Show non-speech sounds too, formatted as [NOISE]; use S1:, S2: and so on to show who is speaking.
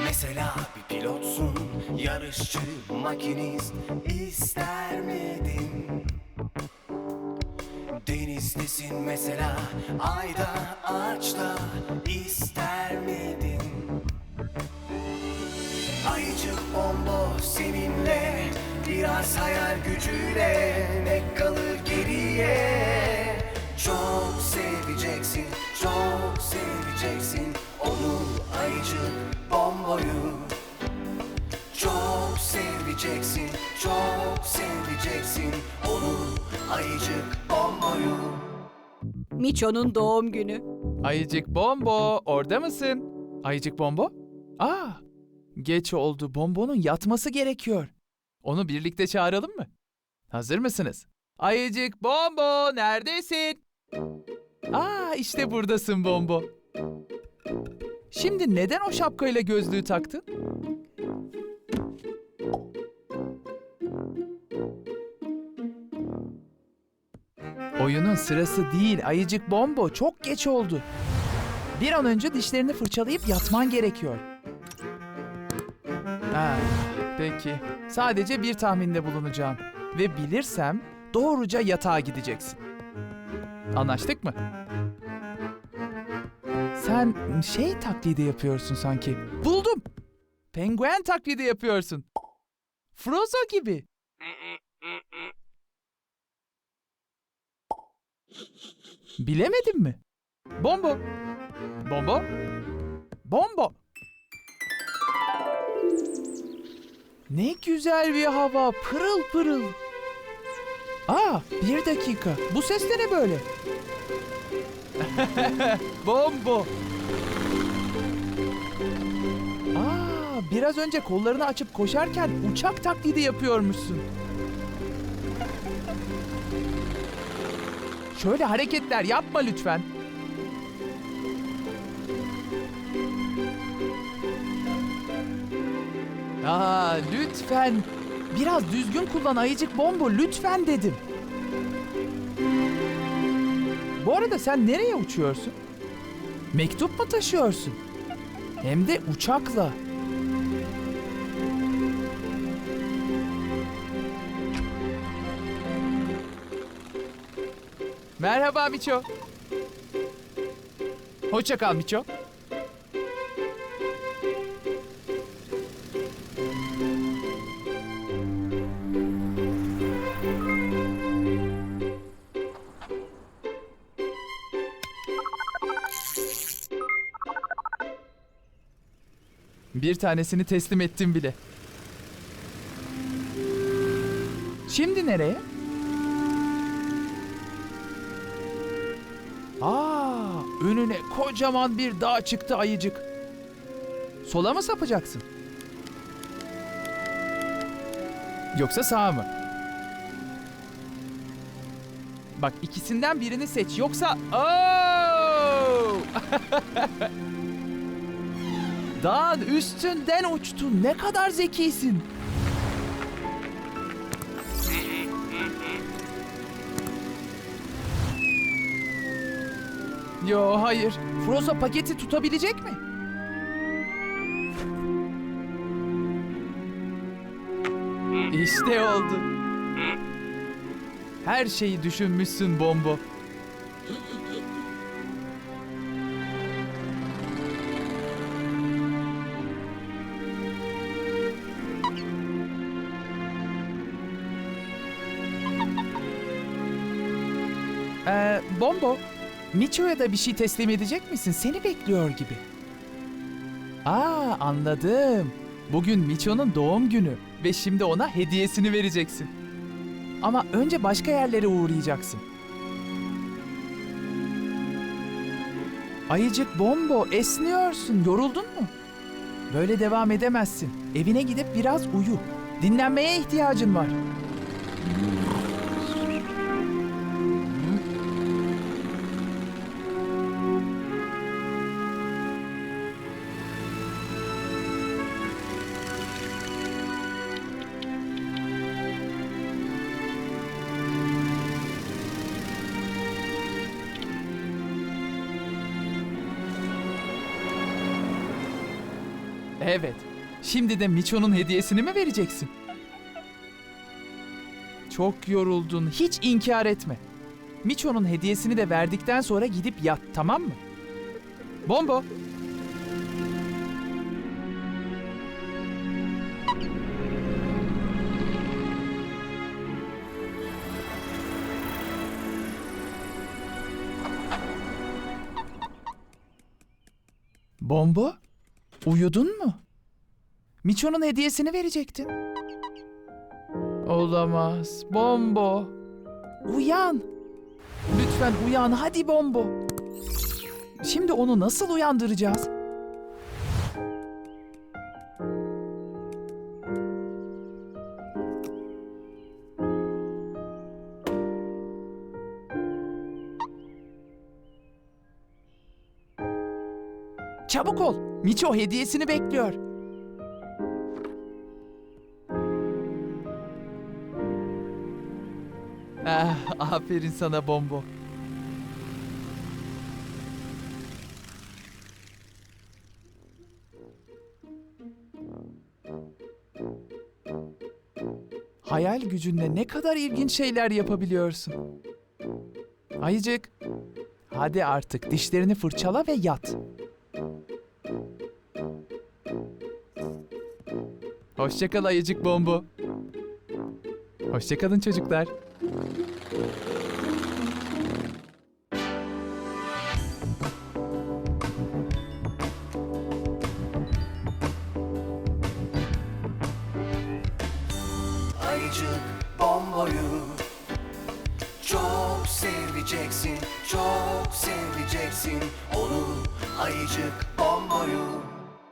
S1: Mesela bir pilotsun, yarışçı, makinist ister miydin? Denizdesin mesela, ayda, ağaçta ister miydin? Ayıcık bombo seninle, biraz hayal gücüyle ne kalır geriye? Çok seveceksin, çok seveceksin onu ayıcık bomboyu. Çok seveceksin, çok seveceksin onu ayıcık bomboyu.
S2: Miço'nun doğum günü.
S3: Ayıcık Bombo, orada mısın? Ayıcık Bombo? Aa, geç oldu. Bombo'nun yatması gerekiyor. Onu birlikte çağıralım mı? Hazır mısınız? Ayıcık Bombo, neredesin? Aa, işte buradasın Bombo. Şimdi neden o şapkayla gözlüğü taktın? Oyunun sırası değil Ayıcık Bombo. Çok geç oldu. Bir an önce dişlerini fırçalayıp yatman gerekiyor. Ha, peki. Sadece bir tahminde bulunacağım. Ve bilirsem doğruca yatağa gideceksin. Anlaştık mı? Sen şey taklidi yapıyorsun sanki. Buldum. Penguen taklidi yapıyorsun. Frozo gibi. Bilemedin mi? Bombo. Bombo. Bombo. Ne güzel bir hava. Pırıl pırıl. Aa, bir dakika. Bu ses de ne böyle? [LAUGHS] Bombo. Aa, biraz önce kollarını açıp koşarken uçak taklidi yapıyormuşsun. Şöyle hareketler yapma lütfen. Aa, lütfen. Biraz düzgün kullan ayıcık bombo lütfen dedim. Bu arada sen nereye uçuyorsun? Mektup mu taşıyorsun? Hem de uçakla. Merhaba Miço. Hoşça kal Miço. Bir tanesini teslim ettim bile. Şimdi nereye? Aa, önüne kocaman bir dağ çıktı ayıcık. Sola mı sapacaksın? Yoksa sağa mı? Bak ikisinden birini seç yoksa... Oo! [LAUGHS] Dağın üstünden uçtun. Ne kadar zekisin. Yo hayır. Frozo paketi tutabilecek mi? İşte oldu. Her şeyi düşünmüşsün Bombo. Bombo, Miço'ya da bir şey teslim edecek misin? Seni bekliyor gibi. Aa, anladım. Bugün Miço'nun doğum günü ve şimdi ona hediyesini vereceksin. Ama önce başka yerlere uğrayacaksın. Ayıcık Bombo, esniyorsun. Yoruldun mu? Böyle devam edemezsin. Evine gidip biraz uyu. Dinlenmeye ihtiyacın var. Evet. Şimdi de Miço'nun hediyesini mi vereceksin? Çok yoruldun. Hiç inkar etme. Miço'nun hediyesini de verdikten sonra gidip yat, tamam mı? Bombo. Bombo? Uyudun mu? Miço'nun hediyesini verecektin. Olamaz. Bombo. Uyan. Lütfen uyan. Hadi Bombo. Şimdi onu nasıl uyandıracağız? Çabuk ol. Miço hediyesini bekliyor. Ah, aferin sana Bombo. Hayal gücünle ne kadar ilginç şeyler yapabiliyorsun. Ayıcık, hadi artık dişlerini fırçala ve yat. Hoşçakal Ayıcık Bombo. Hoşçakalın çocuklar.
S1: Ayıcık bomboyu Çok seveceksin Çok seveceksin Onu ayıcık bomboyu